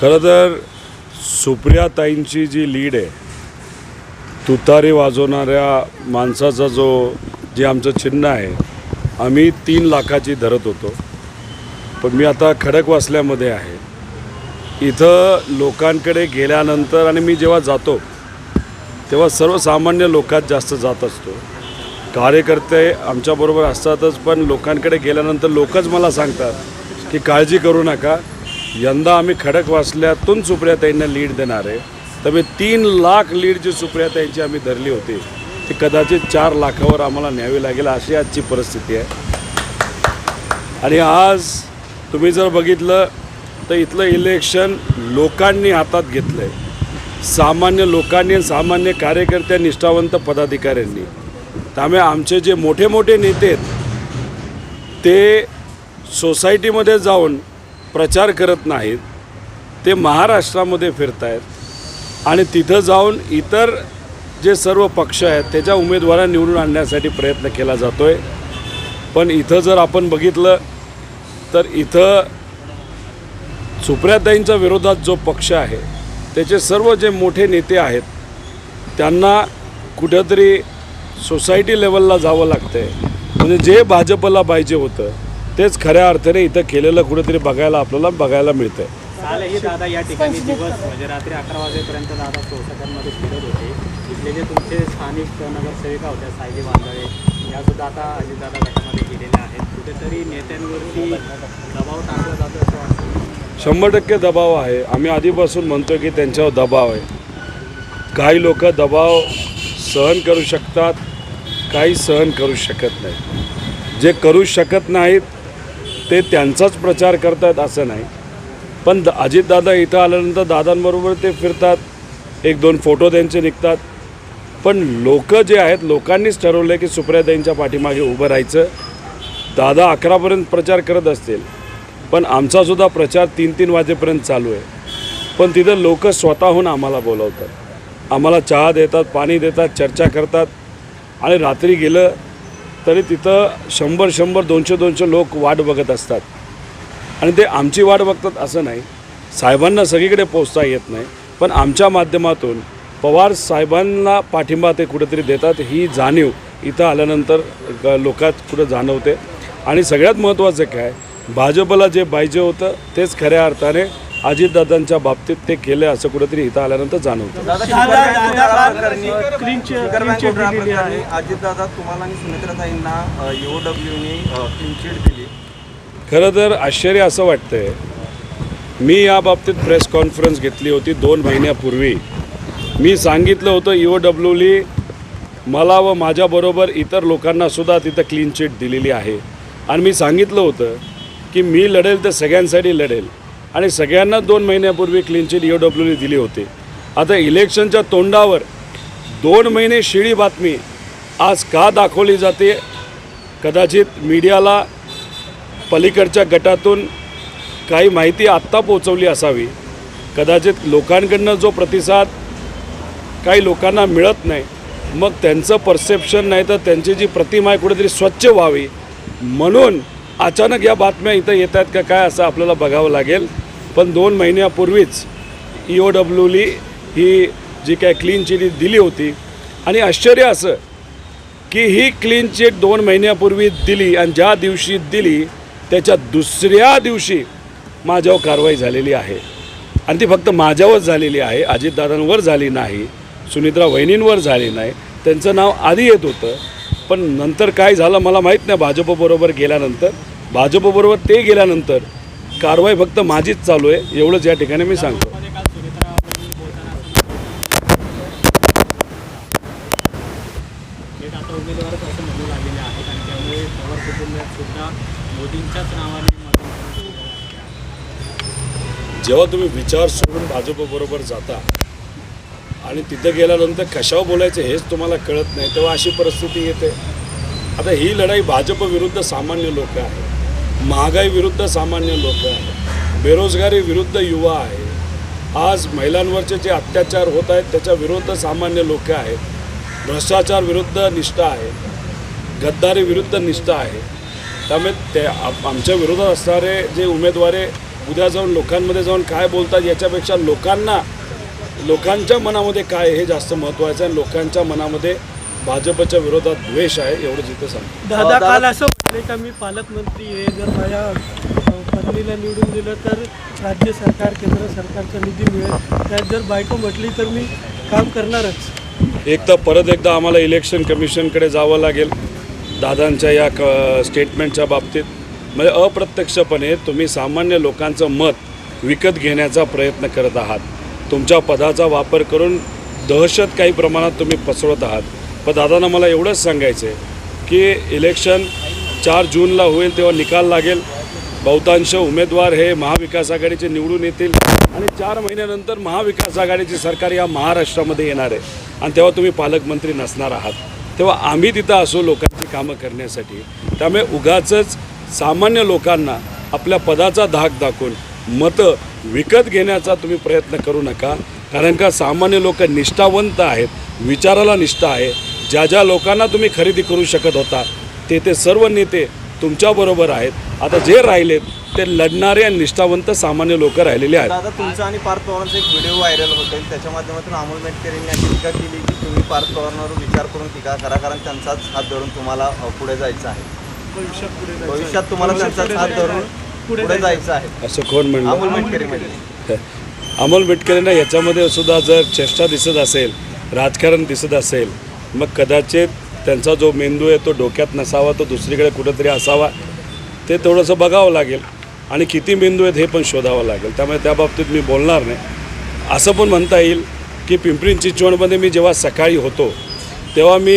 खरं तर सुप्रियाताईंची जी लीड आहे तुतारी वाजवणाऱ्या माणसाचा जो जे आमचं चिन्ह आहे आम्ही तीन लाखाची धरत होतो. पण मी आता खडकवासल्यामध्ये आहे. इथं लोकांकडे गेल्यानंतर आणि मी जेव्हा जातो तेव्हा सर्वसामान्य लोकात जास्त जात असतो. कार्यकर्ते आमच्याबरोबर असतातच पण लोकांकडे गेल्यानंतर लोकच मला सांगतात की काळजी करू नका यंदा आम्ही खडकवासल्यातून सुप्रियाताईंना लीड देणार आहे. तर मी तीन लाख लीड जी सुप्रियाताईंची आम्ही धरली होती ती कदाचित चार लाखावर आम्हाला न्यावी लागेल अशी आजची परिस्थिती आहे. आणि आज तुम्ही जर बघितलं तर इथलं इलेक्शन लोकांनी हातात घेतलं आहे सामान्य लोकांनी सामान्य कार्यकर्त्या निष्ठावंत पदाधिकाऱ्यांनी. त्यामुळे आमचे जे मोठे मोठे नेते आहेत ते सोसायटीमध्ये जाऊन प्रचार करत नाहीत ते महाराष्ट्रामध्ये फिरत आहेत आणि तिथं जाऊन इतर जे सर्व पक्ष आहेत त्याच्या उमेदवारा निवडून आणण्यासाठी प्रयत्न केला जातो आहे पण इथं जर आपण बघितलं तर इथं सुप्रियाताईंच्या विरोधात जो पक्ष आहे त्याचे सर्व जे मोठे नेते आहेत त्यांना कुठंतरी सोसायटी लेवलला जावं लागतं आहे म्हणजे जे भाजपला पाहिजे होतं तेच खऱ्या अर्थाने इथं केलेलं कुठेतरी बघायला आपल्याला बघायला मिळतं आहे कालही दादा या ठिकाणी दिवस म्हणजे रात्री अकरा वाजेपर्यंत दादा फिरत होते. इथले जे तुमचे स्थानिक नगरसेविका होत्या सायली वांदळे या सुद्धा आता अजितदादा गटामध्ये गेलेल्या आहेत. कुठेतरी नेत्यांवरती दबाव टाकला जातो असं वाटतं. शंभर टक्के दबाव आहे. आम्ही आधीपासून म्हणतो की त्यांच्यावर दबाव आहे. काही लोक दबाव सहन करू शकतात काही सहन करू शकत नाहीत. जे करू शकत नाहीत ते त्यांचाच प्रचार करतात असं नाही. पण अजितदादा इथं आल्यानंतर दादांबरोबर ते फिरतात एक दोन फोटो त्यांचे निघतात. पण लोक जे आहेत लोकांनीच ठरवलं की सुप्रियाताईंच्या पाठीमागे उभं राहायचं. दादा अकरापर्यंत प्रचार करत असतील. पण आमचासुद्धा प्रचार तीन तीन वाजेपर्यंत चालू आहे. पण तिथं लोक स्वतःहून आम्हाला बोलवतात. आम्हाला चहा देतात पाणी देतात चर्चा करतात. आणि रात्री गेलं तरी तिथं शंभर शंभर दोनशे दोनशे लोक वाट बघत असतात. आणि ते आमची वाट बघतात असं नाही. साहेबांना सगळीकडे पोचता येत नाही. पण आमच्या माध्यमातून पवार साहेबांना पाठिंबा ते कुठेतरी देतात. ही जाणीव इथं आल्यानंतर लोकात कुठं जाणवते. आणि सगळ्यात महत्त्वाचं काय भाजपला जे पाहिजे होतं तेच खऱ्या अर्थाने अजितदादांच्या बाबतीत ते केले असं कुठेतरी इथं आल्यानंतर जाणवतं. अजितदादा तुम्हाला आणि सुमित्राताईंना ईओडब्ल्यूने क्लीन चिट दिली. खरं तर आश्चर्य असं वाटतंय मी या बाबतीत प्रेस कॉन्फरन्स घेतली होती दोन महिन्यापूर्वी. मी सांगितलं होतं ई ओ डब्ल्यूली मला व माझ्याबरोबर इतर लोकांनासुद्धा तिथं क्लीन चिट दिलेली आहे. आणि मी सांगितलं होतं की मी लढेल तर सगळ्यांसाठी लढेल. आणि सगळ्यांना दोन महिन्यापूर्वी क्लीन चिट ई डब्ल्यूने दिली होती. आता इलेक्शनच्या तोंडावर दोन महिने शिळी बातमी आज का दाखवली जाते? कदाचित मीडियाला पलीकडच्या गटातून काही माहिती आत्ता पोचवली असावी. कदाचित लोकांकडनं जो प्रतिसाद काही लोकांना मिळत नाही मग त्यांचं परसेप्शन नाही तर त्यांची जी प्रतिमा आहे कुठेतरी स्वच्छ व्हावी. म्हणून अचानक या बातम्या इथं येत आहेत का काय असं आपल्याला बघावं लागेल. पण दोन महिन्यापूर्वीच ई ओ डब्ल्यूली ही जी काय क्लीन चिट दिली होती. आणि आश्चर्य असं की ही क्लीन चिट दोन महिन्यापूर्वी दिली आणि ज्या दिवशी दिली त्याच्या दुसऱ्या दिवशी माझ्यावर कारवाई झालेली आहे. आणि ती फक्त माझ्यावर झालेली आहे अजितदादांवर झाली नाही सुनित्रा वहिनींवर झाली नाही. त्यांचं नाव आधी येत होतं. पण नंतर काय झालं मला माहीत नाही भाजपबरोबर गेल्यानंतर. भाजपबरोबर ते गेल्यानंतर कारवाई फक्त माझीच चालू आहे. एवढंच या ठिकाणी मी सांगतो. जेव्हा तुम्ही विचार सोडून भाजपबरोबर जाता आणि तिथं गेल्यानंतर कशावर बोलायचं हेच तुम्हाला कळत नाही तेव्हा अशी परिस्थिती येते. आता ही लढाई भाजप विरुद्ध सामान्य लोक आहे महागाई विरुद्ध सामान्य लोक आहे बेरोजगारी विरुद्ध युवा आहे. आज महिलांवरचे जे अत्याचार होत आहेत त्याच्या विरुद्ध सामान्य लोक आहेत. भ्रष्टाचार विरुद्ध निष्ठा आहे. गद्दारी विरुद्ध निष्ठा आहे. त्यामुळे ते आमच्या विरोधात असणारे जे उमेदवारे उद्या जाऊन लोकांमध्ये जाऊन काय बोलतात याच्यापेक्षा लोकांना लोकांच्या मनामध्ये काय हे जास्त महत्त्वाचं आहे. लोकांच्या मनामध्ये भाजपच्या विरोधात द्वेष आहे एवढं जिथं सांगतो. दादा काल असं म्हटले का मी पालकमंत्री आहे जर माझ्या पत्नीला निवडून दिलं तर राज्य सरकार केंद्र सरकारचा निधी मिळेल. त्यात जर बायको म्हटली तर मी काम करणारच. एक तर परत एकदा आम्हाला इलेक्शन कमिशनकडे जावं लागेल दादांच्या या क स्टेटमेंटच्या बाबतीत. म्हणजे अप्रत्यक्षपणे तुम्ही सामान्य लोकांचं मत विकत घेण्याचा प्रयत्न करत आहात. तुमच्या पदाचा वापर करून दहशत काही प्रमाणात तुम्ही पसरवत आहात. पण दादांना मला एवढंच सांगायचं आहे की इलेक्शन चार जूनला होईल तेव्हा निकाल लागेल. बहुतांश उमेदवार हे महाविकास आघाडीचे निवडून येतील आणि चार महिन्यानंतर महाविकास आघाडीचे सरकार या महाराष्ट्रामध्ये येणार आहे. आणि तेव्हा तुम्ही पालकमंत्री नसणार आहात. तेव्हा आम्ही तिथं असो लोकांची कामं करण्यासाठी. त्यामुळे उगाचच सामान्य लोकांना आपल्या पदाचा धाक दाखवून मतं विकत घेण्याचा तुम्ही प्रयत्न करू नका. कारण का सामान्य लोक निष्ठावंत आहेत विचाराला निष्ठा आहे. ज्या ज्या लोकांना तुम्ही खरेदी करू शकत होता ते ते सर्व नेते तुमच्याबरोबर आहेत. आता जे राहिलेत ते लढणारे आणि निष्ठावंत सामान्य लोक राहिलेले आहेत. दादा तुमचा आणि पार्थ पवारांचा एक व्हिडिओ व्हायरल होतोय त्याच्या माध्यमातून अमोल मेटकरींनी अशी टीका केली की तुम्ही पार्थ पवारांवर विचार करून टीका करा कारण त्यांचाच हात धरून तुम्हाला पुढे जायचं आहे. भविष्यात तुम्हाला त्यांचाच हात धरून पुढे जायचं. आहे. असं कोण म्हणलं? अमोल मेटकरी म्हणजे अमोल मिटकरींना याच्यामध्ये सुद्धा जर चेष्टा दिसत असेल राजकारण दिसत असेल मग कदाचित त्यांचा जो मेंदू आहे तो डोक्यात नसावा तो दुसरीकडे कुठंतरी असावा ते थोडंसं बघावं लागेल. आणि किती मेंदू आहेत हे पण शोधावं लागेल. त्यामुळे त्या बाबतीत मी बोलणार नाही. असं पण म्हणता येईल की पिंपरी चिंचवडमध्ये मी जेव्हा सकाळी होतो तेव्हा मी